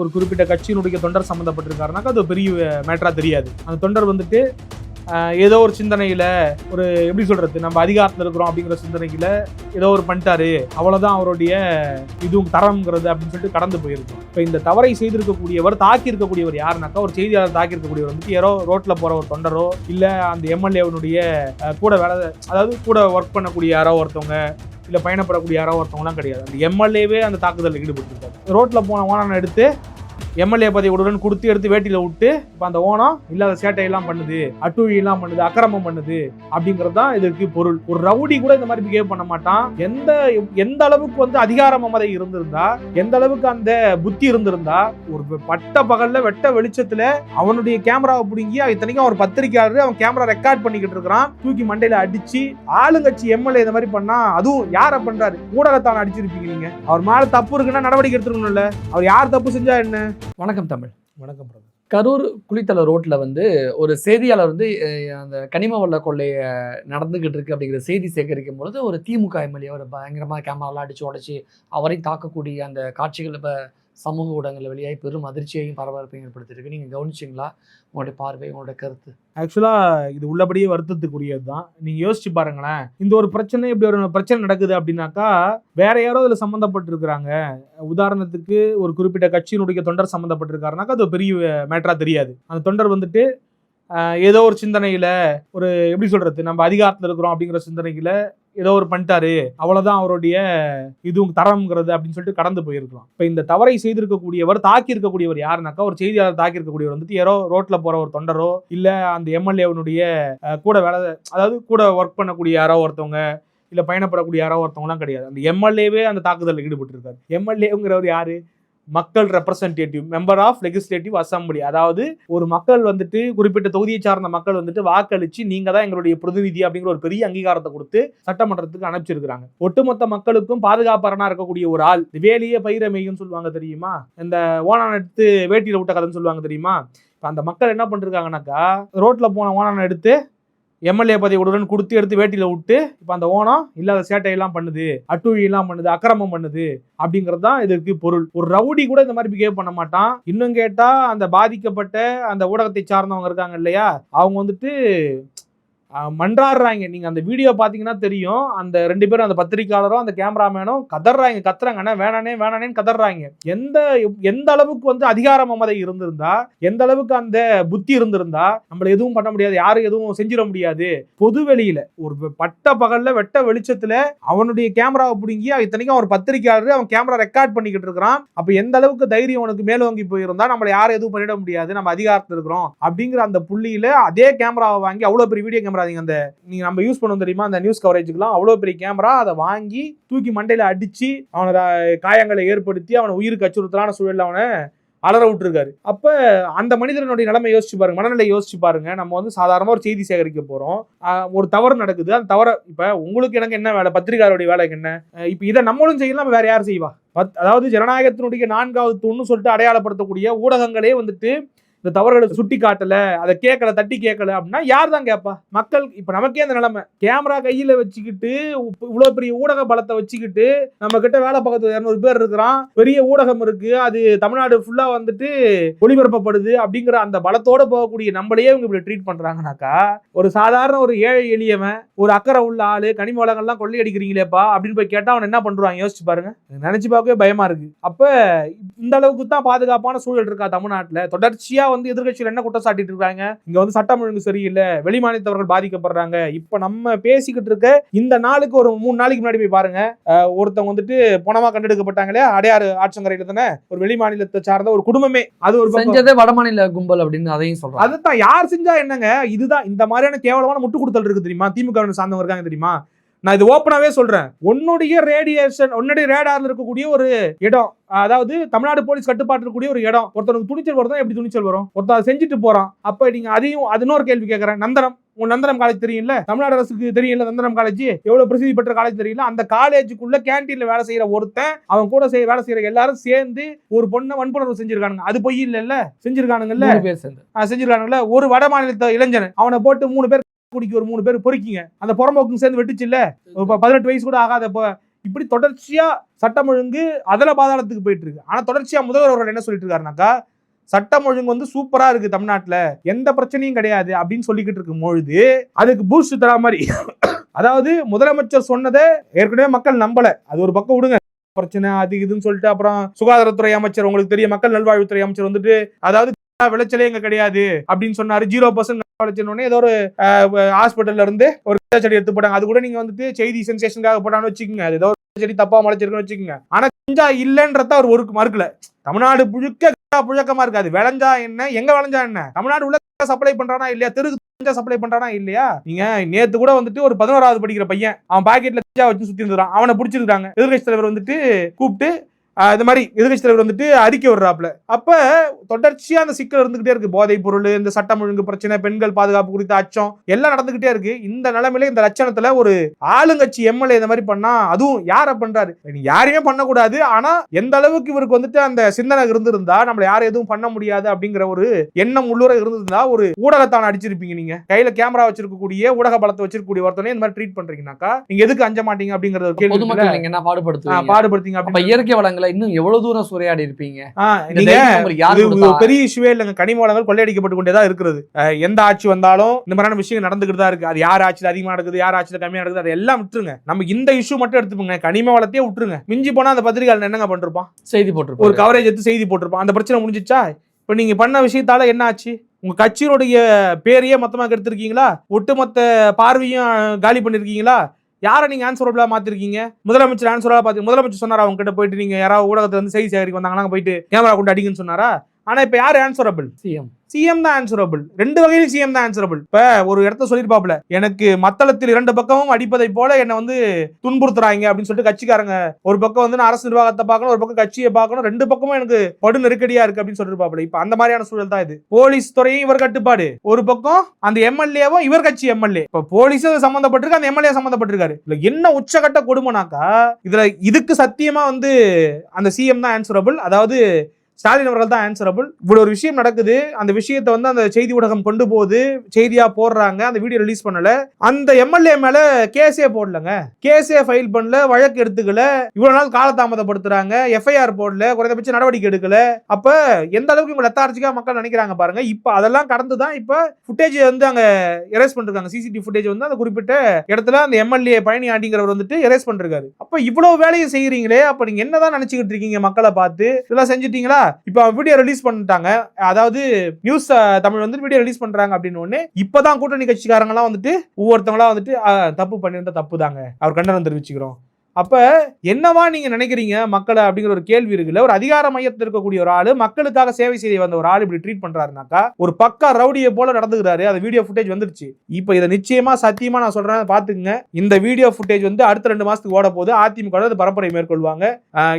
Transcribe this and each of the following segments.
ஒரு குறிப்பிட்ட கட்சியினுடைய தொண்டர் சம்மந்தப்பட்டிருக்காருனாக்கா அது பெரிய மேட்டராக தெரியாது. அந்த தொண்டர் வந்துட்டு ஏதோ ஒரு சிந்தனையில் ஒரு எப்படி சொல்கிறது நம்ம அதிகாரத்தில் இருக்கிறோம் அப்படிங்கிற சிந்தனையில் ஏதோ ஒரு பண்ணிட்டாரு. அவ்வளோதான் அவருடைய இதுவும் தரம்ங்கிறது அப்படின்னு சொல்லிட்டு கடந்து போயிருக்கும். இப்போ இந்த தவறை செய்திருக்கக்கூடியவர் தாக்கி இருக்கக்கூடியவர் யாருனாக்கா ஒரு செய்தியாளர் தாக்கி இருக்கக்கூடியவர் வந்துட்டு யாரோ ரோட்டில் போகிற ஒரு தொண்டரோ இல்லை அந்த எம்எல்ஏவனுடைய கூட வேலை அதாவது கூட ஒர்க் பண்ணக்கூடிய யாரோ ஒருத்தவங்க இல்லை பயணப்படக்கூடிய யாரோ ஒருத்தவங்களாம் கிடையாது. அந்த எம்எல்ஏவே அந்த தாக்குதலில் ஈடுபட்டிருக்காரு ரோட்டில் போன ஓனனை எடுத்து எம்எல்ஏ பதவி உடனே கொடுத்து எடுத்து வேட்டியில விட்டு இப்போ அந்த ஓனம் இல்லாத சேட்டையெல்லாம் பண்ணுது அட்டுழியெல்லாம் பண்ணுது அக்கிரமம் பண்ணுது அப்படிங்கிறது தான் இதற்கு பொருள். ஒரு ரவுடி கூட இந்த மாதிரி பிஹேவ் பண்ண மாட்டான். எந்த எந்த அளவுக்கு வந்து அதிகார மமதை இருந்திருந்தா எந்த அளவுக்கு அந்த புத்தி இருந்திருந்தா ஒரு பட்ட பகல்ல வெட்ட வெளிச்சத்துல அவனுடைய கேமராவை பிடுங்கி இத்தனைக்கும் அவர் பத்திரிக்கையாளர் அவன் கேமரா ரெக்கார்ட் பண்ணிக்கிட்டு இருக்கிறான். தூக்கி மண்டையில அடிச்சு ஆளுங்கட்சி எம்எல்ஏ இந்த மாதிரி பண்ணா அதுவும் யாரை பண்றாரு? ஊடகத்தான் அடிச்சிருப்பீங்க நீங்க. அவர் மேல தப்பு இருக்குன்னா நடவடிக்கை எடுத்துருக்கணும்ல. அவர் யார் தப்பு செஞ்சா என்ன? வணக்கம் தமிழ். வணக்கம் பிரதர். கரூர் குளித்தல ரோட்ல வந்து ஒரு செய்தியாளர் வந்து அந்த கனிம வள கொள்ளை அஹ், நடந்துகிட்டு இருக்கு அப்படிங்கிற செய்தி சேகரிக்கும் பொழுது ஒரு திமுக எம்எல்ஏ ஒரு பயங்கரமா கேமராலாம் அடிச்சு உடைச்சு அவரை தாக்கக்கூடிய அந்த காட்சிகள் இப்ப சமூக ஊடகங்களில் வெளியாகி பெரும் அதிர்ச்சியையும் பரபரப்பையும் ஏற்படுத்தியிருக்கு. நீங்கள் கவனிச்சிங்களா? உங்களுடைய பார்வை உங்களுடைய கருத்து? ஆக்சுவலாக இது உள்ளபடியே வருத்தத்துக்குரியது தான் நீங்கள் யோசிச்சு பாருங்களேன். இந்த ஒரு பிரச்சனை இப்படி ஒரு பிரச்சனை நடக்குது அப்படின்னாக்கா வேற யாரோ அதில் சம்மந்தப்பட்டிருக்கிறாங்க. உதாரணத்துக்கு ஒரு குறிப்பிட்ட கட்சியினுடைய தொண்டர் சம்மந்தப்பட்டிருக்காருனாக்கா அது பெரிய மேட்டராக தெரியாது. அந்த தொண்டர் வந்துட்டு ஏதோ ஒரு சிந்தனையில் ஒரு எப்படி சொல்கிறது நம்ம அதிகாரத்தில் இருக்கிறோம் அப்படிங்கிற சிந்தனையில் ஏதோ ஒரு பண்ணிட்டாரு அவ்வளவுதான் அவருடைய இதுவும் தரம்ங்கிறது அப்படின்னு சொல்லிட்டு கடந்து போயிருக்கலாம். இப்போ இந்த தவறை செய்திருக்கக்கூடியவர் தாக்கி இருக்கக்கூடியவர் யாருனாக்கா ஒரு செய்தியாளர் தாக்கி இருக்கக்கூடியவர் வந்துட்டு யாரோ ரோட்ல போற ஒரு தொண்டரோ இல்ல அந்த எம்எல்ஏவனுடைய கூட வேலை அதாவது கூட ஒர்க் பண்ணக்கூடிய யாரோ ஒருத்தவங்க இல்ல பயணப்படக்கூடிய யாரோ ஒருத்தவங்களாம் கிடையாது. அந்த எம்எல்ஏவே அந்த தாக்குதலில் ஈடுபட்டிருக்காரு. எம்எல்ஏங்கிறவர் யாரு? மக்கள் representative member of legislative assembly அதாவது ஒரு மக்கள் வந்துட்டு குறிப்பிட்ட தொகுதியை சார்ந்த மக்கள் வந்துட்டு வாக்களிச்சு நீங்க தான் எங்களுடைய பிரதிநிதி அப்படிங்கிற ஒரு பெரிய அங்கீகாரத்தை கொடுத்து சட்டமன்றத்துக்கு அனுப்பிச்சிருக்கிறாங்க. ஒட்டுமொத்த மக்களுக்கும் பாதுகாப்பரனா இருக்கக்கூடிய ஒரு ஆள் வேலியே பயிரமையும் சொல்லுவாங்க தெரியுமா? இந்த ஓனான் எடுத்து வேட்டியில விட்ட கதைன்னு சொல்லுவாங்க தெரியுமா? இப்போ அந்த மக்கள் என்ன பண்ணிருக்காங்கனாக்கா ரோட்ல போன ஓனான் எடுத்து எம்எல்ஏ பதவி கொடுத்து எடுத்து வேட்டியில் விட்டு இப்போ அந்த ஓனம் இல்லாத சேட்டையெல்லாம் பண்ணுது அட்டுழியெல்லாம் பண்ணுது அக்கிரமம் பண்ணுது அப்படிங்கிறது தான் இதற்கு பொருள். ஒரு ரவுடி கூட இந்த மாதிரி பிஹேவ் பண்ண மாட்டான். இன்னும் கேட்டால் அந்த பாதிக்கப்பட்ட அந்த ஊடகத்தை சார்ந்தவங்க இருக்காங்க இல்லையா? அவங்க வந்துட்டு மன்றாடுறாங்க. நீங்கள் அந்த வீடியோ பார்த்தீங்கன்னா தெரியும். அந்த ரெண்டு பேரும் அந்த பத்திரிக்கையாளரும் அந்த கேமராமேனும் கதறாங்க கத்துறாங்க. ஆனால் வேணானே வேணானேன்னு கதறாங்க எந்த எந்த அளவுக்கு வந்து அதிகார மமதை இருந்திருந்தா எந்த அளவுக்கு அந்த புத்தி இருந்திருந்தா நம்மள எதுவும் பண்ண முடியாது. யாரும் எதுவும் செஞ்சிட முடியாது. பொது வெளியில ஒரு பட்ட பகல்ல வெட்ட வெளிச்சத்துல அவனுடைய கேமராவை பிடுங்கி இத்தனைக்கும் அவர் பத்திரிக்கையாளர் அவன் கேமரா ரெக்கார்ட் பண்ணிக்கிட்டு இருக்கிறான். அப்ப எந்த அளவுக்கு தைரியம் அவனுக்கு மேலோங்கி போயிருந்தா நம்மள யாரும் எதுவும் பண்ணிட முடியாது. நம்ம அதிகாரத்தில் இருக்கிறோம். அப்படிங்கிற அந்த புள்ளியில அதே கேமராவை வாங்கி அவ்வளவு பெரிய வீடியோ கேமரா நீங்க அந்த நீங்க நம்ம யூஸ் பண்ணுவோம் தெரியுமா? அந்த நியூஸ் கவரேஜுக்குலாம் அவ்வளோ பெரிய கேமரா அதை வாங்கி தூக்கி மண்டையில் அடிச்சு அவனை காயங்களை ஏற்படுத்தி அவனை உயிருக்கு அச்சுறுத்தலான சூழலில் அவனை அலற விட்டுருக்காரு. அப்போ அந்த மனிதனுடைய நிலைமை யோசிச்சு பாருங்க மனநிலை யோசிச்சு பாருங்க. நம்ம வந்து சாதாரணமாக ஒரு செய்தி சேகரிக்க போகிறோம் ஒரு தவறு நடக்குது. அந்த தவறை இப்போ உங்களுக்கு எனக்கு என்ன வேலை? பத்திரிகையாளருடைய வேலைக்கு என்ன? இப்போ இதை நம்மளும் செய்யலாம் வேற யார் செய்வா? பத் அதாவது ஜனநாயகத்தினுடைய நான்காவது தூண்னு சொல்லிட்டு அடையாளப்படுத்தக்கூடிய ஊடகங்களே வந்துட்டு இந்த தவறுகளை சுட்டி காட்டல அதை கேட்கல தட்டி கேட்கல அப்படின்னா யார் தான் கேட்பா மக்கள் இப்ப நமக்கே அந்த நிலைமை. கேமரா கையில வச்சுக்கிட்டு இவ்வளோ இவ்வளவு பெரிய ஊடக பலத்தை வச்சுக்கிட்டு நம்ம கிட்ட வேலை பார்க்கறது இரநூறு பேர் இருக்கிறான். பெரிய ஊடகம் இருக்கு அது தமிழ்நாடு ஃபுல்லா வந்துட்டு ஒளிபரப்பப்படுது அப்படிங்கிற அந்த பலத்தோட போகக்கூடிய நம்மளையே இவங்க இப்படி ட்ரீட் பண்றாங்கனாக்கா ஒரு சாதாரண ஒரு ஏழை எளியவன் ஒரு அக்கறை உள்ள ஆளு கனிம வளங்கள்லாம் கொள்ளையடிக்கிறீங்களேப்பா அப்படின்னு போய் கேட்டா அவன் என்ன பண்றான்? யோசிச்சு பாருங்க. நினைச்சு பார்க்கவே பயமா இருக்கு. அப்ப இந்த அளவுக்கு தான் பாதுகாப்பான சூழல் இருக்கா தமிழ்நாட்டுல? தொடர்ச்சியா வந்து எதிர்க்கட்சிகள் என்ன குற்றம் சாட்டிட்டு இருக்காங்க? இங்க வந்து சட்டம் ஒழுங்கு சரியில்லை வெளிமாநிலத்தவர்கள் பாதிக்கப்படுறாங்க. இப்ப நம்ம பேசிக்கிட்டு இருக்க இந்த நாளுக்கு ஒரு மூணு நாளைக்கு முன்னாடி போய் பாருங்க. ஒருத்தவங்க வந்துட்டு பணமா கண்டெடுக்கப்பட்டாங்களே அடையாறு ஆற்றங்கரையில தானே? ஒரு வெளி மாநிலத்தை சார்ந்த ஒரு குடும்பமே. அது ஒரு. செஞ்சதே வடமாநில கும்பல் அப்படின்னு அதையும் சொல்றாங்க. அதுதான் யார் செஞ்சா என்னங்க? இதுதான் இந்த மாதிரியான கேவலமான முட்டு கொடுத்தல் இருக்கு தெரியுமா? திமுக சார்ந்தவங்க இருக்காங்க தெரியுமா? நான் இது ஓப்பனாவே சொல்றேன். உன்னுடைய ரேடியேஷன் உன்னுடைய ரேடார்ல இருக்கக்கூடிய ஒரு இடம் அதாவது தமிழ்நாடு போலீஸ் கட்டுப்பாட்டு இருக்கக்கூடிய ஒரு இடம் ஒருத்தனுக்கு துணிச்சல் வருதா எப்படி துணிச்சல் வரும்? ஒருத்தன் அதை செஞ்சுட்டு போறான். அப்ப நீங்க அதையும் அது இன்னொரு கேள்வி கேட்கறேன். நந்தனம் உங்க நந்தனம் காலேஜ் தெரியும்ல? தமிழ்நாடு அரசுக்கு தெரியும்ல நந்தனம் காலேஜ் எவ்வளவு பிரசித்தி பெற்ற காலேஜ் தெரியல அந்த காலேஜுக்குள்ள கேண்டீன்ல வேலை செய்யற ஒருத்தன் அவன் கூட செய்ய வேலை செய்யற எல்லாரும் சேர்ந்து ஒரு பொண்ணை வன்புணர்வு செஞ்சிருக்கானுங்க. அது பொய் இல்லைல்ல? செஞ்சிருக்கானுங்கல்ல? பேர் சேர்ந்து. ஆஹ் செஞ்சிருக்கானுங்களே ஒரு வட மாநிலத்த இளைஞன் அவனை போட்டு மூணு பேர் குடிக்க ஒரு மூணு பேர் பொறுக்கிங்க. அந்த புறம்போக்கும் சேர்ந்து வெட்டுச்சு இல்ல பதினெட்டு வயசு கூட ஆகாத. இப்போ இப்படி தொடர்ச்சியா சட்டம் ஒழுங்கு அதல பாதாளத்துக்கு போயிட்டு இருக்கு ஆனா தொடர்ச்சியா முதல்வர் அவர்கள் என்ன சொல்லிட்டு இருக்காருனாக்கா சட்டம் ஒழுங்கு வந்து சூப்பரா இருக்கு தமிழ்நாட்டுல. எந்த பிரச்சனையும் கிடையாது அப்படின்னு சொல்லிக்கிட்டு இருக்கும் பொழுது அதுக்கு பூஸ்ட் தர மாதிரி. அதாவது முதலமைச்சர் சொன்னதை ஏற்கனவே மக்கள் நம்பல. அது ஒரு பக்கம் விடுங்க. பிரச்சனை அது இதுன்னு சொல்லிட்டு அப்புறம் சுகாதாரத்துறை அமைச்சர் உங்களுக்கு தெரியும் மக்கள் நல்வாழ்வுத்துறை அமைச்சர் வந்துட்டு அதாவது விளைச்சலே எங்க கிடையாது அப்படின்னு சொன்னாரு. ஜீரோ பர்சன்ட் விளைச்சல் ஏதோ ஒரு ஹாஸ்பிட்டல்ல இருந்து ஒரு செடி எடுத்து போட்டாங்க. அது கூட நீங்க வந்துட்டு செய்தி சென்சேஷனுக்காக போட்டான்னு வச்சுக்கோங்க. அது ஏதோ ஒரு செடி தப்பா முளைச்சிருக்குன்னு வச்சுக்கோங்க. ஆனா கஞ்சா இல்லைன்றத அவர் ஒரு மறுக்கல. தமிழ்நாடு புழுக்க புழக்கமா இருக்காது விளைஞ்சா என்ன? எங்க விளைஞ்சா என்ன? தமிழ்நாடு உள்ள சப்ளை பண்றானா இல்லையா? தெருக்கு கஞ்சா சப்ளை பண்றானா இல்லையா? நீங்க நேத்து கூட வந்துட்டு ஒரு பதினோராவது படிக்கிற பையன் அவன் பாக்கெட்ல கஞ்சா வச்சு சுத்தி இருந்தான் அவனை பிடிச்சிருக்காங்க. எதிர்கட்சி தலைவர் வந்துட்டு கூப்பிட்டு இது மாதிரி எதிர்கட்சி தலைவர் வந்துட்டு அறிக்கை விடுறாப்ல அப்ப தொடர்ச்சியா அந்த சிக்கல் இருந்துகிட்டே இருக்கு. போதைப் பொருள் இந்த சட்டம் ஒழுங்கு பிரச்சனை பெண்கள் பாதுகாப்பு குறித்த அச்சம் எல்லாம் நடந்துகிட்டே இருக்கு. இந்த நிலைமையில இந்த லட்சணத்துல ஒரு ஆளுங்கட்சி எம்எல்ஏ இந்த மாதிரி பண்ணா அதுவும் யார பண்றாரு? நீ யாரையுமே பண்ணக்கூடாது. ஆனா எந்த அளவுக்கு இவருக்கு வந்துட்டு அந்த சிந்தனை இருந்திருந்தா நம்மள யாரும் எதுவும் பண்ண முடியாது அப்படிங்கிற ஒரு எண்ணம் உள்ளூர இருந்திருந்தா ஒரு ஊடகத்தான அடிச்சிருப்பீங்க நீங்க. கையில கேமரா வச்சிருக்கக்கூடிய ஊடக பலத்தை வச்சிருக்கக்கூடிய ஒருத்தனே இந்த மாதிரி ட்ரீட் பண்றீங்கன்னாக்கா நீங்க எதுக்கு அஞ்ச மாட்டீங்க அப்படிங்கறது பாடுபடுத்தீங்க அப்படின்னு இயற்கை வளங்களை இன்னும் எவ்வளவு தூரம் சூறையாடி இருப்பீங்க? நீங்க? ஒரு பெரிய இஷ்யூவே இல்லைங்க. கனிம வளங்கள் கொள்ளையடிக்கப்பட்டு கொண்டே தான் இருக்கிறது. எந்த ஆட்சி வந்தாலும் இந்த மாதிரியான விஷயங்கள் நடந்துகிட்டு தான் இருக்கு. அது யார் ஆட்சியில் அதிகமா நடக்குது யார் ஆட்சியில் கம்மியா நடக்குது அதை எல்லாம் விட்டுருங்க. நம்ம இந்த இஷ்யூ மட்டும் எடுத்துப்போங்க. கனிம வளத்தையே விட்டுருங்க. மிஞ்சி போனா அந்த பத்திரிகையாளர் என்னங்க பண்ணிருப்பான்? செய்தி ஒரு போட்டிருப்பாரு கவரேஜ் எடுத்து செய்தி போட்டிருப்பான். அந்த பிரச்சனை முடிஞ்சிச்சா? இப்போ நீங்க பண்ண விஷயத்தால என்ன ஆச்சு? உங்க கட்சியினுடைய பேரையே மொத்தமா கெடுத்திருக்கீங்களா ஒட்டுமொத்த பார்வையும் காலி பண்ணிருக்கீங்களா? யாரை நீங்க ஆன்சரபிளா மாத்திருக்கீங்க? முதலமைச்சர் ஆன்சரபிளா பார்த்து முதலமைச்சர் சொன்னாரா? அவங்க கிட்ட போயிட்டு நீங்க யாராவது ஊடகத்துல வந்து செய்தி சேகரிக்க வந்தாங்கன்னா போயிட்டு கேமரா கொண்டு அடிங்கன்னு சொன்னாரா? ஆனா இப்ப யாரு ஆன்சரபிள் சிஎம் சிஎம் தான் ஆன்சரபிள் ரெண்டு வகையிலும் சிஎம் தான் ஆன்சரபிள் இப்ப ஒரு இடத்த சொல்லிருப்பாப்ல எனக்கு மத்தளத்தில் இரண்டு பக்கமும் அடிப்பதை போல என்னை வந்து துன்புறுத்துறாங்க அப்படின்னு சொல்லிட்டு கட்சிக்காரங்க ஒரு பக்கம் வந்து நான் அரசு நிர்வாகத்தை பார்க்கணும் ஒரு பக்கம் கட்சியை பார்க்கணும் ரெண்டு பக்கமும் எனக்கு படு நெருக்கடியா இருக்கு அப்படின்னு சொல்லிருப்பாப்ல இப்ப அந்த மாதிரியான சூழல் தான் இது. போலீஸ் துறையும் இவர் கட்டுப்பாடு. ஒரு பக்கம் அந்த எம்எல்ஏவும் இவர் கட்சி எம்எல்ஏ இப்ப போலீஸ் சம்பந்தப்பட்டிருக்கு அந்த எம்எல்ஏ சம்பந்தப்பட்டிருக்காரு. இதுல என்ன உச்சகட்ட கொடுமைனாக்கா இதுல இதுக்கு சத்தியமா வந்து அந்த சிஎம் தான் ஆன்சரபிள் அதாவது ஸ்டாலின் அவர்கள் தான் ஆன்சரபிள் இப்படி ஒரு விஷயம் நடக்குது. அந்த விஷயத்தை வந்து அந்த செய்தி ஊடகம் கொண்டு போகுது. செய்தியா போடுறாங்க. அந்த வீடியோ ரிலீஸ் பண்ணல. அந்த எம்எல்ஏ மேல கேஸே போடலங்க. கேஸே ஃபைல் பண்ணல. வழக்கு எடுத்துக்கல. இவ்வளவு நாள் காலதாமதப்படுத்துறாங்க. எஃப்ஐஆர் போடல. குறைந்தபட்ச நடவடிக்கை எடுக்கல. அப்ப எந்த அளவுக்கு இவங்க லெத்தார்ஜிக்கா மக்கள் நினைக்கிறாங்க பாருங்க. இப்ப அதெல்லாம் கடந்து தான் இப்ப ஃபுட்டேஜ் வந்து அங்க எரேஸ் பண்ணிருக்காங்க. சிசிடிவி ஃபுட்டேஜ் வந்து அந்த குறிப்பிட்ட இடத்துல அந்த எம்எல்ஏ பழனி ஆண்டிங்கிறவர் வந்துட்டு எரேஸ் பண்ணிருக்காரு. அப்ப இவ்வளவு வேலையை செய்யறீங்களே. அப்ப நீங்க என்னதான் நினைச்சுக்கிட்டு இருக்கீங்க மக்களை பார்த்து? இதெல்லாம் செஞ்சுட்டீங்களா? இப்போ வீடியோ ரிலீஸ் பண்ணிட்டாங்க. அதாவது நியூஸ் தமிழ் வந்து வீடியோ ரிலீஸ் பண்றாங்க அப்படின்னு ஒண்ணு இப்பதான் கூட்டணி கட்சிக்காரங்கலாம் வந்துட்டு ஒவ்வொருத்தவங்களா வந்துட்டு தப்பு பண்ணியிருந்தா தப்பு தாங்க அவர் கண்டனம் தெரிவிச்சுக்கிறோம். அப்போ என்னவா நீங்கள் நினைக்கிறீங்க மக்களை அப்படிங்கிற ஒரு கேள்வி இருக்குல்ல ஒரு அதிகார மையத்தில் இருக்கக்கூடிய ஒரு ஆள் மக்களுக்காக சேவை செய்ய வந்த ஒரு ஆள் இப்படி ட்ரீட் பண்ணுறாருனாக்கா ஒரு பக்கா ரவுடியை போல நடந்துக்கிறாரு. அந்த வீடியோ ஃபுட்டேஜ் வந்துருச்சு. இப்போ இதை நிச்சயமாக சத்தியமாக நான் சொல்கிறேன் பார்த்துக்குங்க. இந்த வீடியோ ஃபுட்டேஜ் வந்து அடுத்த ரெண்டு மாதத்துக்கு ஓட போகுது. அதிமுக அது பரப்புரை மேற்கொள்வாங்க.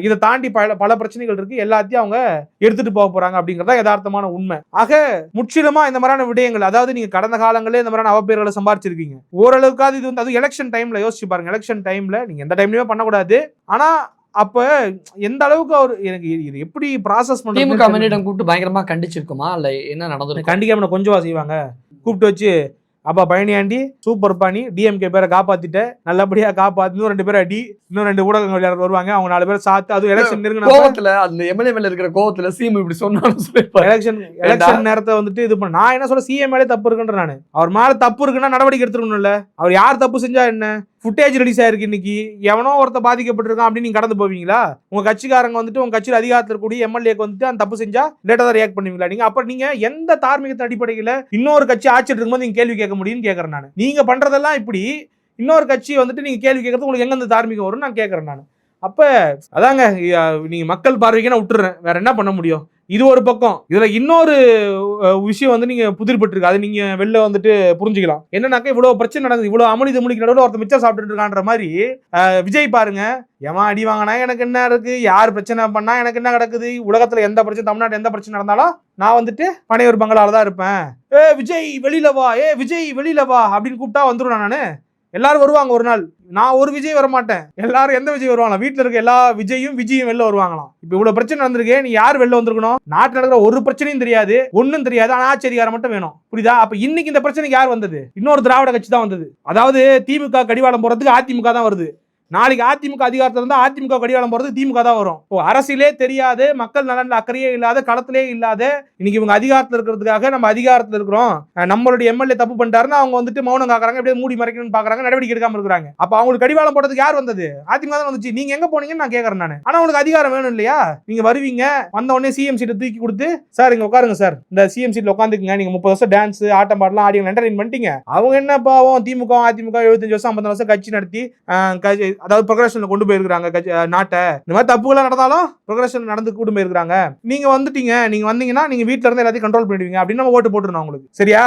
இதை தாண்டி பல பல பிரச்சனைகள் இருக்குது எல்லாத்தையும் அவங்க எடுத்துகிட்டு போக போகிறாங்க அப்படிங்கறத யதார்த்தமான உண்மை. ஆக முற்றிலுமாக இந்த மாதிரியான விடயங்கள் அதாவது நீங்கள் கடந்த காலங்களே இந்த மாதிரியான அவப்பேர்களை சம்பாரிச்சிருக்கீங்க. ஓரளவுக்காவது இது வந்து அது எலெக்ஷன் டைமில் யோசிச்சு பாருங்கள் எலெக்ஷன் டைமில் நீங்கள் எந்த டைம்லையும் பண்ணக்கூடாது. ஆனா அப்ப எந்த அளவுக்கு அவர் எனக்கு இது- எப்படி ப்ராசஸ் திமுக பண்றது மன்னிடம் கூப்பிட்டு பயங்கரமா கண்டிச்சிருக்குமா? இல்ல என்ன நடந்திருக்கும்? கண்டிக்காம கொஞ்சமா செய்வாங்க. கூப்பிட்டு வச்சு அப்பா பழனியாண்டி சூப்பர் பாணி. டிஎம்கே பேரை காப்பாத்திட்ட. நல்லபடியா காப்பாத்து. இன்னும் ரெண்டு பேரை அடி. இன்னும் ரெண்டு ஊடகங்கள் வருவாங்க. அவங்க நாலு பேர் சாத்து அது எலெக்ஷன் கோவத்துல அந்த எம்எல்ஏ மேல இருக்கிற கோவத்துல சிஎம் இப்படி சொன்னாலும் எலெக்ஷன் எலெக்ஷன் நேரத்தை வந்துட்டு இது பண்ண நான் என்ன சொல்ல சிஎம் மேலே தப்பு இருக்குன்ற நானு. அவர் மேல தப்பு இருக்குன்னா நடவடிக்கை எடுத்துக்கணும்ல அவர் யார் தப்பு செஞ்சா என்ன? ஃபுட்டேஜ் ரிலீஸ் ஆயிருக்கு இன்னைக்கு. எவனோ ஒருத்த பாதிக்கப்பட்டிருக்கான் அப்படின்னு நீங்க கடந்து போவீங்களா? உங்க கட்சிக்காரங்க வந்துட்டு உங்க கட்சியில் அதிகாரத்தில் இருக்கக்கூடிய எம்எல்ஏக்கு வந்துட்டு அந்த தப்பு செஞ்சா லேட்டா தான் ரியாக்ட் பண்ணுவீங்களா? நீங்க அப்ப நீங்க எந்த தார்மீகத்தின் அடிப்படையில் இன்னொரு கட்சி ஆட்சியில் இருக்கும்போது நீங்க கேள்வி கேட்க முடியும்னு கேட்கறேன் நான். நீங்க பண்றதெல்லாம் இப்படி இன்னொரு கட்சி வந்துட்டு நீங்க கேள்வி கேட்கறது உங்களுக்கு எங்க தார்மீகம் வரும்னு நான் கேட்கறேன் நான். அப்ப அதாங்க நீங்கள் மக்கள் பார்வைக்கு நான் விட்டுறேன். வேற என்ன பண்ண முடியும்? இது ஒரு பக்கம். இதுல இன்னொரு விஷயம் வந்து நீங்க புதிர்பட்டிருக்கு அது நீங்க வெளில வந்துட்டு புரிஞ்சுக்கலாம். என்னன்னாக்கா இவ்வளவு பிரச்சனை நடக்குது. இவ்வளவு அமளி தமிழிக்கு நடுவில் ஒருத்தர் மிச்சம் சாப்பிட்டுட்டு இருக்கான்ற மாதிரி விஜய் பாருங்க. எவன் அடி வாங்கினா எனக்கு என்ன இருக்கு? யார் பிரச்சனை பண்ணா எனக்கு என்ன கிடக்குது உலகத்துல எந்த பிரச்சனை தமிழ்நாட்டு எந்த பிரச்சனை நடந்தாலும் நான் வந்துட்டு பனையூர் பங்களால தான் இருப்பேன். ஏ விஜய் வெளியில வா. ஏ விஜய் வெளியில வா. அப்படின்னு கூப்பிட்டா வந்துருவேன் நானு. எல்லாரும் வருவாங்க ஒரு நாள். நான் ஒரு விஜய் வர மாட்டேன் எல்லாரும் எந்த விஜய் வருவாங்களா வீட்டுல இருக்க எல்லா விஜயும் விஜயும் வெளில வருவாங்களாம். இப்ப இவ்வளவு பிரச்சனை நடந்திருக்கே நீ யார் வெளில வந்திருக்கணும்? நாட்டில் நடக்கிற ஒரு பிரச்சனையும் தெரியாது ஒண்ணும் தெரியாது ஆனா ஆச்சரியாரம் மட்டும் வேணும். புரியுதா? அப்ப இன்னைக்கு இந்த பிரச்சனைக்கு யார் வந்தது? இன்னொரு திராவிட கட்சி தான் வந்தது. அதாவது திமுக கடிவாளம் போறதுக்கு அதிமுக தான் வருது. நாளைக்கு அதிமுக அதிகாரத்தில் இருந்தால் அதிமுக கடிவாளம் போகிறது திமுக தான் வரும். இப்போ அரசியலே தெரியாது மக்கள் நலனில் அக்கறையே இல்லாத களத்திலே இல்லாத இன்னைக்கு இவங்க அதிகாரத்தில் இருக்கிறதுக்காக நம்ம அதிகாரத்தில் இருக்கிறோம். நம்மளுடைய எம்எல்ஏ தப்பு பண்ணிட்டாருன்னு அவங்க வந்துட்டு மௌனம் காக்குறாங்க எப்படியே மூடி மறைக்கணும்னு பார்க்குறாங்க நடவடிக்கை எடுக்காமல் இருக்கிறாங்க. அப்போ அவங்களுக்கு கடிவாளம் போடுறதுக்கு யார் வந்தது? அதிமுக தான் வந்துச்சு. நீங்கள் எங்கே போனீங்கன்னு நான் கேட்குறேன் நான். ஆனால் உங்களுக்கு அதிகாரம் வேணும் இல்லையா? நீங்கள் வருவீங்க வந்த உடனே சிஎம் சீட்டை தூக்கி கொடுத்து சார் இங்கே உட்காருங்க சார். இந்த சிஎம் சீட்டில் உட்காந்துக்குங்க. நீங்கள் முப்பது வருஷம் டான்ஸ் ஆட்டம் பாடலாம் ஆடியோ என்டர்டைன் பண்ணிட்டீங்க. அவங்க என்ன பாவம் திமுக அதிமுக எழுபத்தஞ்சு வருஷம் ஐம்பது வருஷம் கட்சி நடத்தி அதாவது ப்ரொக்ரஷன்ல கொண்டு போயிருக்காங்க நாட்டை. இந்த மாதிரி தப்புகள் நடந்தாலும் ப்ரொக்ரஷன் நடந்து கொண்டு போயிருக்காங்க நீங்க வந்துட்டீங்க நீங்க வந்தீங்கன்னா நீங்க வீட்ல இருந்து எல்லாத்தையும் கண்ட்ரோல் பண்ணிடுவீங்க அப்படின்னு நம்ம ஓட்டு போட்டுருந்தோம் உங்களுக்கு சரியா?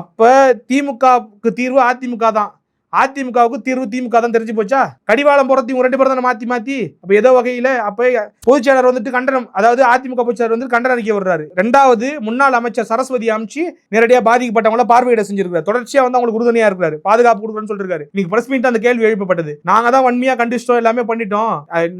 அப்ப திமுகவுக்கு தீர்வு அதிமுக தான். அதிமுகவுக்கு தீர்வு திமுக தான் தெரிஞ்சு போச்சா? கடிவாளம் போறது இவங்க ரெண்டு பேரும் தானே மாத்தி மாத்தி அப்ப ஏதோ வகையில அப்ப பொதுச்செயலர் வந்துட்டு கண்டனம் அதாவது அதிமுக பொதுச்செயலர் வந்து கண்டன அறிக்கை வர்றாரு ரெண்டாவது முன்னாள் அமைச்சர் சரஸ்வதி அமைச்சு நேரடியா பாதிக்கப்பட்டவங்கள பார்வையிட செஞ்சிருக்காரு தொடர்ச்சியா வந்து அவங்களுக்கு உறுதுணையா இருக்காரு பாதுகாப்பு கொடுக்குறேன்னு சொல்லிருக்காரு. இன்னைக்கு பிரஸ் மீட் அந்த கேள்வி எழுப்பப்பட்டது. நாங்க தான் வன்மையா கண்டிச்சிட்டோம் எல்லாமே பண்ணிட்டோம்.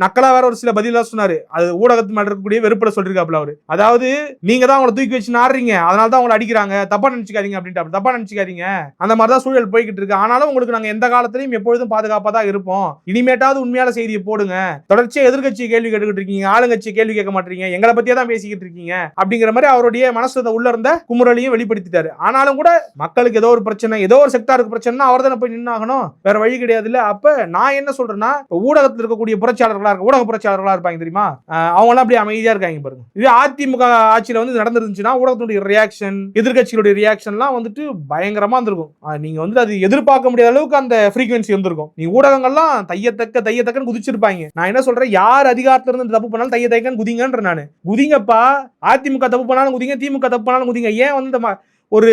நக்கலா வேற ஒரு சில பதிலா சொன்னாரு. அது ஊடகத்து மேல இருக்கக்கூடிய வெறுப்புல சொல்லிருக்காப்ல அவரு. அதாவது நீங்க தான் அவங்களை தூக்கி வச்சு நாடுறீங்க. அதனால தான் அவங்களை அடிக்கிறாங்க. தப்பா நினைச்சுக்காதீங்க அப்படின்ட்டு தப்பா நினைச்சுக்காதீங்க. அந்த மாதிரி தான் சூழல் போய்கிட்டு இருக்கு. ஆனாலும் உங்களுக்கு நாங்க எந்த காலத்திலையும் எப்பொழுதும் பாதுகாப்பா தான் இருப்போம். இனிமேட்டாவது உண்மையான செய்தியை போடுங்க. தொடர்ச்சியா எதிர்க்கட்சி கேள்வி கேட்டுக்கிட்டு இருக்கீங்க. ஆளுங்கட்சி கேள்வி கேட்க மாட்டீங்க. எங்களை பத்தியே தான் பேசிக்கிட்டு இருக்கீங்க. அப்படிங்கிற மாதிரி அவருடைய மனசுல உள்ள இருந்த குமுறலையும் வெளிப்படுத்திட்டாரு. ஆனாலும் கூட மக்களுக்கு ஏதோ ஒரு பிரச்சனை ஏதோ ஒரு செக்டாருக்கு பிரச்சனைனா அவர் தானே போய் நின்னாகணும். வேற வழி கிடையாது இல்ல அப்ப நான் என்ன சொல்றேன்னா ஊடகத்தில் இருக்கக்கூடிய புரட்சியாளர்களா இருக்க ஊடக புரட்சியாளர்களா இருப்பாங்க தெரியுமா? அஹ் அவங்க எல்லாம் அமைதியா இருக்காங்க பாருங்க. இது அதிமுக ஆட்சியில வந்து நடந்துருந்துச்சுன்னா நடந்திருந்துச்சுன்னா ஊடகத்தினுடைய ரியாக்ஷன் எதிர்க்கட்சிகளுடைய ரியாக்ஷன்லாம் வந்துட்டு பயங்கரமா இருந்திருக்கும். நீங்கள் நீங்க வந்து அது எதிர்பார்க்க முடியாத அளவுக்கு அந்த ஃப்ரீக்வன்சி வந்திருக்கும். நீ ஊடகங்கள்லாம் தையத்தக்க தையத்தக்கன்னு குதிச்சிருப்பாங்க. நான் என்ன சொல்றேன்? யார் அதிகாரத்துல இருந்து தப்பு பண்ணாலும் தைய தைக்கன்னு குதிங்கன்ற நானு. குதிங்கப்பா. அதிமுக தப்பு பண்ணாலும் குதிங்க திமுக தப்பு பண்ணாலும் குதிங்க. ஏன் வந்து இந்த ஒரு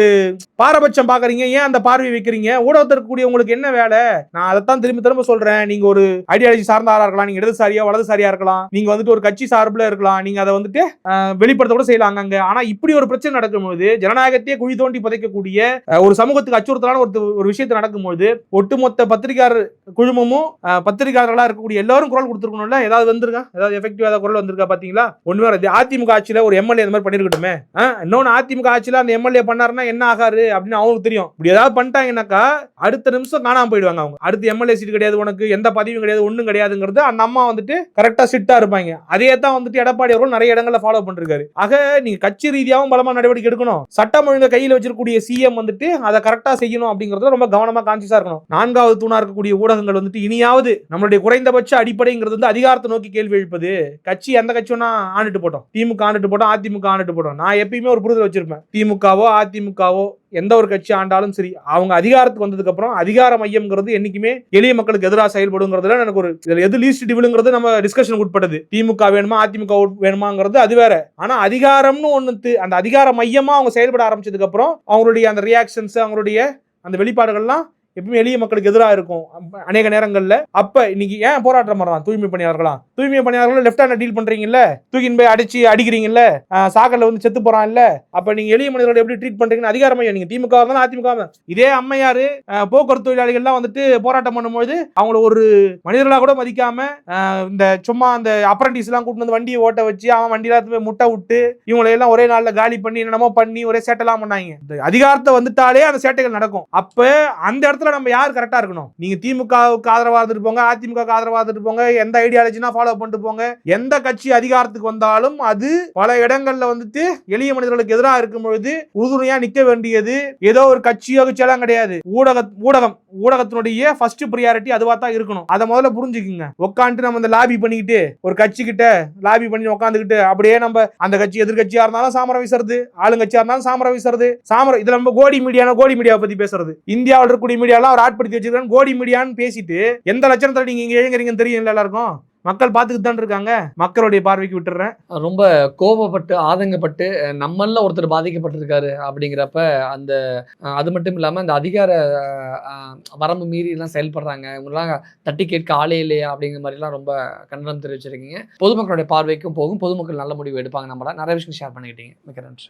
பாரபட்சம் பாக்குறீங்க ஏன் அந்த பார்வை வைக்கிறீங்க? ஊடகத்தில் இருக்கக்கூடிய உங்களுக்கு என்ன வேலை? நான் அதைத்தான் திரும்ப திரும்ப சொல்றேன். நீங்க ஒரு ஐடியாலஜி சார்ந்த ஆளா இருக்கலாம். நீங்க இடதுசாரியா வலதுசாரியா இருக்கலாம். நீங்க வந்துட்டு ஒரு கட்சி சார்பில் இருக்கலாம். நீங்க அதை வந்துட்டு வெளிப்படுத்த கூட செய்யலாம் அங்க ஆனா இப்படி ஒரு பிரச்சனை நடக்கும்போது ஜனநாயகத்தையே குழி தோண்டி புதைக்கக்கூடிய ஒரு சமூகத்துக்கு அச்சுறுத்தலான ஒரு ஒரு விஷயத்த நடக்கும்போது ஒட்டுமொத்த பத்திரிகையாளர் குழுமமும் பத்திரிகையாளர்களா இருக்கக்கூடிய எல்லாரும் குரல் கொடுத்துருக்கணும்ல? ஏதாவது வந்திருக்கா? ஏதாவது எஃபெக்டிவ் ஏதாவது குரல் வந்திருக்கா பாத்தீங்களா? ஒண்ணுமே அதிமுக ஆட்சியில ஒரு எம்எல்ஏ இந்த மாதிரி பண்ணிருக்கட்டுமே. இன்னொன்று இன்னொன்னு அதிமுக ஆட்சியில அந்த எம்எல்ஏ பண்ணாருன்னா என்ன ஆகாரு அப்படின்னு அவங்களுக்கு தெரியும். இப்படி ஏதாவது பண்ணிட்டாங்கன்னாக்கா அடுத்த நிமிஷம் காணாம போயிடுவாங்க அவங்க. அடுத்து எம்எல்ஏ சீட் கிடையாது உனக்கு எந்த பதவியும் கிடையாது ஒண்ணும் கிடையாதுங்கிறது அந்த அம்மா வந்துட்டு கரெக்டா சிட்டா இருப்பாங்க. அதே தான் வந்துட்டு எடப்பாடி அவர்கள் நிறைய இடங்களில் ஃபாலோ பண்ணிருக்காரு. ஆக நீங்க கட்சி ரீதியாகவும் பலமா நடவடிக்கை எடுக்கணும். சட்டம் ஒழுங்கை கையில் வச்சிருக்கக்கூடிய சிஎம் வந்துட்டு அதை கரெக்டா செய்யணும் அப்படிங்கறது ரொம்ப கவனமா கான்சியஸா இருக்கணும். நான்காவது தூணா இருக்கக்கூடிய ஊடகங்கள் வந்துட்டு இனியாவது நம்மளுடைய குறைந்தபட்ச அடிப்படைங்கிறது வந்து அதிகாரத்தை நோக்கி கேள்வி எழுப்பது. கட்சி எந்த கட்சி ஆண்டுட்டு போட்டோம். திமுக ஆண்டுட்டு போட்டோம் அதிமுக ஆண்டுட்டு போட்டோம். நான் எப்பயுமே ஒரு புரிதல் வச்சிருப்பேன். திமுகவோ அதிமுகவோ எந்த ஒரு கட்சி ஆண்டாலும் சரி அவங்க அதிகாரத்துக்கு வந்ததுக்கு அப்புறம் அதிகார மையம்ங்கிறது என்னைக்குமே எளிய மக்களுக்கு எதிராக செயல்படுங்கிறதுல எனக்கு ஒரு இதுல எது லீஸ்ட் டிவிலுங்கிறது நம்ம டிஸ்கஷன் உட்பட்டது. திமுக வேணுமா அதிமுக வேணுமாங்கிறது அது வேற. ஆனா அதிகாரம்னு ஒண்ணு அந்த அதிகார மையமா அவங்க செயல்பட ஆரம்பிச்சதுக்கு அப்புறம் அவங்களுடைய அந்த ரியாக்ஷன்ஸ் அவங்களுடைய அந்த வெளிப்பாடுகள்லாம் எப்பவுமே எளிய மக்களுக்கு எதிராக இருக்கும். அநேக நேரங்களில். அப்ப இன்னைக்கு ஏன் போராட்டம் பண்றான் தூய்மை பணியாளர்களாம். தூய்மை பணியாளர்கள் லெஃப்ட் ஹேண்ட் டீல் பண்றீங்கல்ல? தூக்கின்னு போய் அடிச்சு அடிக்கிறீங்கல்ல? ஆஹ் வந்து செத்து போறான் இல்ல அப்ப நீங்க எளிய மனிதர்களை எப்படி ட்ரீட் பண்றீங்கன்னு அதிகாரம் ஐயா நீங்க திமுக தான் அதிமுக இருந்தாலும். இதே அம்மையாரு போக்குவரத்து தொழிலாளிகள்லாம் வந்துட்டு போராட்டம் பண்ணும்போது அவங்கள ஒரு மனிதர்களாக கூட மதிக்காம இந்த சும்மா அந்த அப்ரண்டிஸ் எல்லாம் கூட்டு வந்து வண்டியை ஓட்ட வச்சு அவன் வண்டியில எடுத்து போய் முட்டை விட்டு இவங்களை எல்லாம் ஒரே நாள்ல காலி பண்ணி என்னென்னமோ பண்ணி ஒரே சேட்டைலாம் பண்ணாங்க. இந்த அதிகாரத்தை வந்துட்டாலே அந்த சேட்டைகள் நடக்கும். அப்ப அந்த இடத்துல நம்ம யார் கரெக்டா இருக்கணும்? நீங்க திமுகவுக்கு ஆதரவா இருந்துட்டு போங்க அதிமுக ஆதரவா இருந்துட்டு போங்க எந்த ஐடியாலஜினா ஃபாலோ பண்ணிட்டு போங்க. எந்த கட்சி அதிகாரத்துக்கு வந்தாலும் அது பல இடங்கள்ல வந்துட்டு எளிய மனிதர்களுக்கு எதிராக இருக்கும் பொழுது உறுதுணையா நிக்க வேண்டியது ஏதோ ஒரு கட்சியோ கட்சியெல்லாம் கிடையாது. ஊடக ஊடகம் ஊடகத்தினுடைய ஃபர்ஸ்ட் ப்ரியாரிட்டி அதுவா தான் இருக்கணும். அதை முதல்ல புரிஞ்சுக்குங்க. உட்காந்துட்டு நம்ம இந்த லாபி பண்ணிக்கிட்டு ஒரு கட்சி கிட்ட லாபி பண்ணி உட்காந்துக்கிட்டு அப்படியே நம்ம அந்த கட்சி எதிர்கட்சியா இருந்தாலும் சாமரம் வீசுறது ஆளுங்கட்சியா இருந்தாலும் சாமரம் வீசுறது. சாமரம் இதுல நம்ம கோடி மீடியானா கோடி மீடியாவை பத்தி பேசுறது. இந்தியாவில் இருக்கக்கூடிய மீடியாலாம் அவர் ஆட்படுத்தி வச்சிருக்காரு கோடி மீடியான்னு பேசிட்டு எந்த லட்சணத்துல நீங்க இங்க எழுங்குறீங்கன்னு தெரியும் எல்லாருக்கும்? மக்கள் பார்த்துக்கிட்டு தான் இருக்காங்க. மக்களுடைய பார்வைக்கு விட்டுறேன் ரொம்ப கோபப்பட்டு ஆதங்கப்பட்டு நம்மள ஒருத்தர் பாதிக்கப்பட்டிருக்காரு அப்படிங்கிறப்ப அந்த அது மட்டும் இல்லாமல் அந்த அதிகார வரம்பு மீறி எல்லாம் செயல்படுறாங்க. இவங்கெல்லாம் தட்டி கேட்க ஆளே இல்லையா அப்படிங்கிற மாதிரிலாம் ரொம்ப கண்டனம் தெரிவிச்சிருக்கீங்க. பொதுமக்களுடைய பார்வைக்கும் போகும். பொதுமக்கள் நல்ல முடிவு எடுப்பாங்க நம்மள. நிறைய விஷயம் ஷேர் பண்ணிக்கிட்டீங்க. மிக நன்றி.